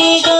ಮನೆಗ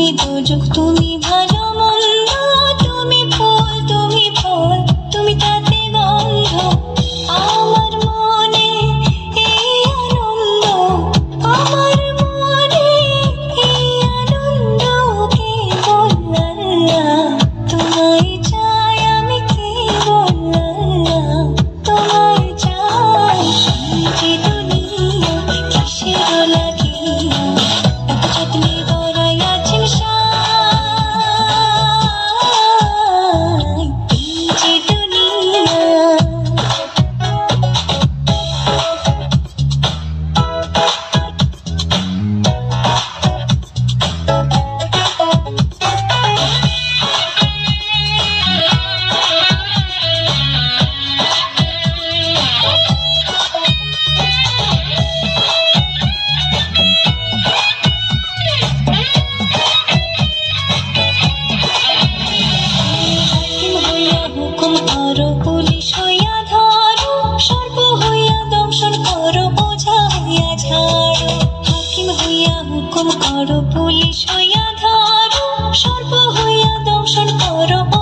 তুমি দুজক তুমি ভালো মন্দ। পুলিশ হইয়া ধরো সর্ব হইয়া দংশন করো।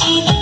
Thank you.